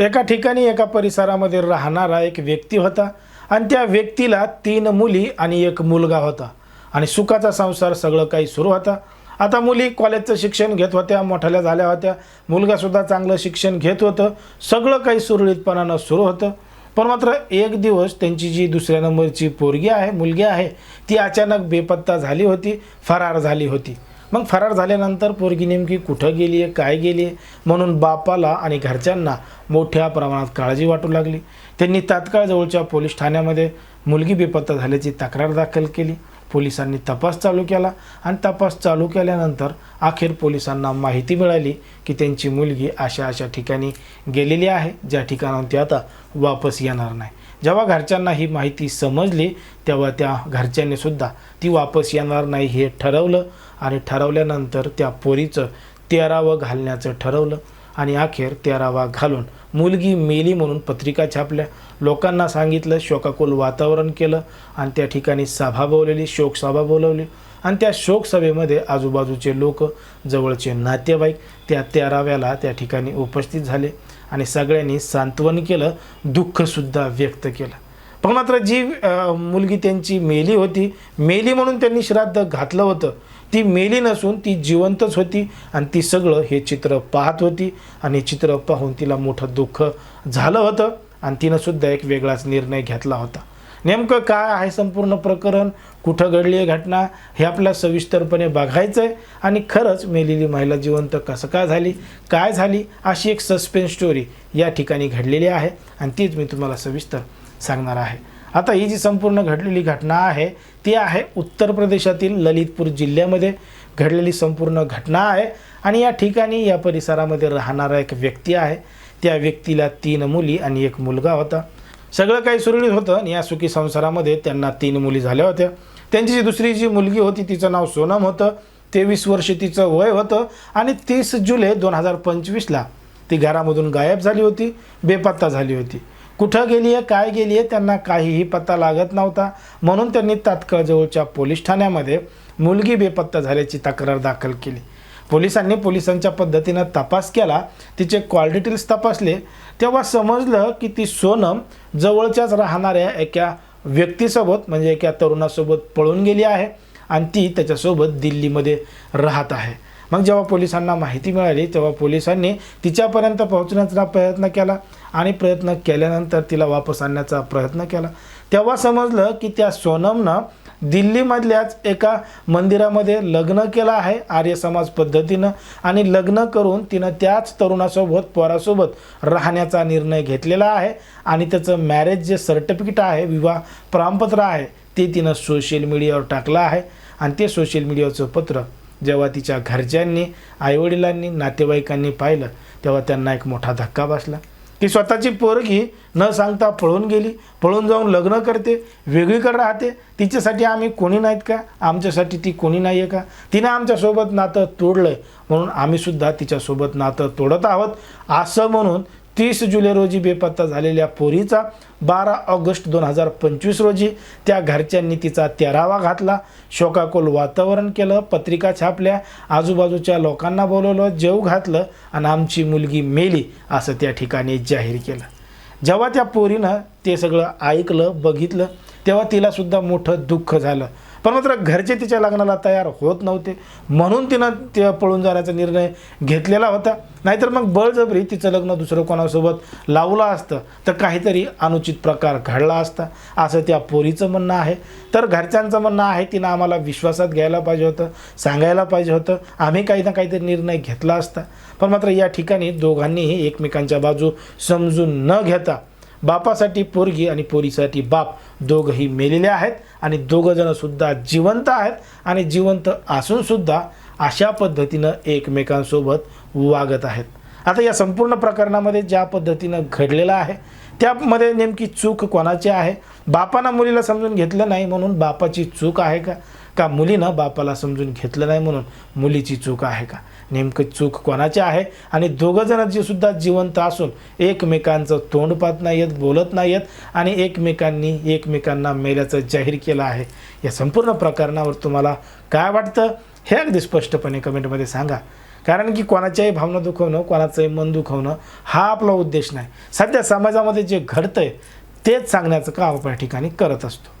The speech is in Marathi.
एका ठिकाणी एका परिसरामध्ये राहणारा एक व्यक्ती होता आणि त्या व्यक्तीला तीन मुली आणि एक मुलगा होता. आणि सुखाचा संसार सगळं काही सुरू होता. आता मुली कॉलेजचं शिक्षण घेत होत्या मोठ्याल्या झाल्या होत्या. मुलगासुद्धा चांगलं शिक्षण घेत होतं. सगळं काही सुरळीतपणानं सुरू होतं. पण मात्र एक दिवस त्यांची जी दुसऱ्या नंबरची पोरगी आहे मुलगी आहे ती अचानक बेपत्ता झाली होती फरार झाली होती. मग फरार झाल्यानंतर पोरगी नेमकी कुठं गेली आहे काय गेली आहे? म्हणून बापाला आणि घरच्यांना मोठ्या प्रमाणात काळजी वाटू लागली. त्यांनी तात्काळ जवळच्या पोलीस ठाण्यामध्ये मुलगी बेपत्ता झाल्याची तक्रार दाखल केली. पोलिसांनी तपास चालू केला आणि तपास चालू केल्यानंतर अखेर पोलिसांना माहिती मिळाली की त्यांची मुलगी अशा अशा ठिकाणी गेलेली आहे. ज्या ठिकाणाहून ती आता वापस येणार नाही. जेव्हा घरच्यांना ही माहिती समजली तेव्हा त्या घरच्यांनीसुद्धा ती वापस येणार नाही हे ठरवलं आणि ठरवल्यानंतर त्या पोरीचं तेरावं घालण्याचं ठरवलं आणि अखेर तेरावा घालून मुलगी मेली म्हणून पत्रिका छापल्या. लोकांना सांगितलं शोकाकुल वातावरण केलं आणि त्या ठिकाणी सभा बोलवली शोकसभा बोलवली. आणि त्या शोकसभेमध्ये आजूबाजूचे लोक जवळचे नातेवाईक त्या तेराव्याला त्या ठिकाणी उपस्थित झाले. आणि सगळ्यांनी सांत्वन केलं दुःखसुद्धा व्यक्त केलं. पण मात्र जी मुलगी त्यांची मेली होती मेली म्हणून त्यांनी श्राद्ध घातलं होतं. ती मेली नसून ती जिवंतच होती आणि ती सगळं हे चित्र पाहत होती आणि चित्र पाहून तिला मोठं दुःख झालं होतं आणि तिनंसुद्धा एक वेगळाच निर्णय घेतला होता. नेमकं काय आहे संपूर्ण प्रकरण? कुठं घडली आहे घटना? हे आपल्याला सविस्तरपणे बघायचं आहे आणि खरंच मेलेली महिला जिवंत कसं काय झाली? काय झाली? अशी एक सस्पेन्स स्टोरी या ठिकाणी घडलेली आहे. आणि तीच मी तुम्हाला सविस्तर सांगणार आहे. आता ही जी संपूर्ण घडलेली घटना आहे ती आहे उत्तर प्रदेशातील ललितपूर जिल्ह्यामध्ये घडलेली संपूर्ण घटना आहे. आणि या ठिकाणी या परिसरामध्ये राहणारा एक व्यक्ती आहे. त्या व्यक्तीला तीन मुली आणि एक मुलगा होता. सगळं काही सुरळीत होतं आणि या सुखी संसारामध्ये त्यांना तीन मुली झाल्या होत्या. त्यांची जी दुसरी जी मुलगी होती तिचं नाव सोनम होतं. तेवीस वर्ष तिचं वय होतं. आणि तीस जुलै दोन हजार पंचवीसला ती घरामधून गायब झाली होती बेपत्ता झाली होती. कुठं गेली आहे काय गेली आहे त्यांना काहीही पत्ता लागत नव्हता. म्हणून त्यांनी तात्काळ जवळच्या पोलीस ठाण्यामध्ये मुलगी बेपत्ता झाल्याची तक्रार दाखल केली. पोलिसांनी पोलिसांच्या पद्धतीनं तपास केला. तिचे कॉल डिटेल्स तपासले. तेव्हा समजलं की ती सोनम जवळच्याच राहणाऱ्या एका व्यक्तीसोबत म्हणजे एका तरुणासोबत पळून गेली आहे आणि ती त्याच्यासोबत दिल्लीमध्ये राहत आहे. मग जेव्हा पोलिसांना माहिती मिळाली तेव्हा पोलिसांनी तिच्यापर्यंत पोहोचण्याचा प्रयत्न केला आणि प्रयत्न केल्यानंतर तिला वापस आणण्याचा प्रयत्न केला. तेव्हा समजलं की त्या सोनमनं दिल्लीमधल्याच एका मंदिरामध्ये लग्न केलं आहे आर्य समाज पद्धतीनं आणि लग्न करून तिनं त्याच तरुणासोबत पोरासोबत राहण्याचा निर्णय घेतलेला आहे आणि त्याचं मॅरेज जे सर्टिफिकेट आहे विवाह प्रमाणपत्र आहे ते तिनं सोशल मीडियावर टाकलं आहे. आणि ते सोशल मीडियाचं पत्र जेव्हा तिच्या घरच्यांनी आईवडिलांनी नातेवाईकांनी पाहिलं तेव्हा त्यांना एक मोठा धक्का बसला. की स्वतःची पोरगी न सांगता पळून गेली. पळून जाऊन लग्न करते वेगळीकडे राहते. तिच्यासाठी आम्ही कोणी नाहीत का? आमच्यासाठी ती कोणी नाही आहे का? तिनं आमच्यासोबत नातं तोडलं आहे म्हणून आम्हीसुद्धा तिच्यासोबत नातं तोडत आहोत. असं म्हणून तीस जुलै रोजी बेपत्ता झालेल्या पोरीचा बारा ऑगस्ट दोन हजार पंचवीस रोजी त्या घरच्यांनी तिचा तेरावा घातला. शोकाकुल वातावरण केलं पत्रिका छापल्या आजूबाजूच्या लोकांना बोलवलं जेव घातलं आणि आमची मुलगी मेली असं त्या ठिकाणी जाहीर केलं. जेव्हा त्या पोरीनं ते सगळं ऐकलं बघितलं तेव्हा तिलासुद्धा मोठं दुःख झालं. पण मात्र घरचे तिच्या लग्नाला तयार होत नव्हते. म्हणून तिनं ते पळून जाण्याचा निर्णय घेतलेला होता. नाहीतर मग बळजबरी तिचं लग्न दुसरं कोणासोबत लावलं असतं. तर काहीतरी अनुचित प्रकार घडला असता. असं त्या पोरीचं म्हणणं आहे. तर घरच्यांचं म्हणणं आहे तिनं आम्हाला विश्वासात घ्यायला पाहिजे होतं सांगायला पाहिजे होतं. आम्ही काही ना काहीतरी निर्णय घेतला असता. पण मात्र या ठिकाणी दोघांनीही एकमेकांच्या बाजू समजून न घेता बापासाठी पोरगी आणि पोरीसाठी बाप दोघंही मेलेले आहेत आणि दोघंजणं सुद्धा जिवंत आहेत आणि जिवंत असूनसुद्धा अशा पद्धतीनं एकमेकांसोबत वागत आहेत. आता या संपूर्ण प्रकरणामध्ये ज्या पद्धतीनं घडलेलं आहे त्यामध्ये नेमकी चूक कोणाची आहे? बापानं मुलीला समजून घेतलं नाही म्हणून बापाची चूक आहे का? का मुलीनं बापाला समजून घेतलं नाही म्हणून मुलीची चूक आहे का? नेमकं चूक कोणाची आहे? आणि दोघं जे सुद्धा जिवंत असून एकमेकांचं तोंड पाहत नाही येत बोलत नाही येत आणि एकमेकांनी एकमेकांना मेल्याचं जाहीर केलं आहे. या संपूर्ण प्रकरणावर तुम्हाला काय वाटतं? हे अगदी स्पष्टपणे कमेंटमध्ये सांगा. कारण की कोणाच्याही भावना दुखवणं कोणाचंही मन दुखवणं हा आपला उद्देश नाही. सध्या समाजामध्ये जे घडतंय तेच सांगण्याचं काम आपण ठिकाणी करत असतो.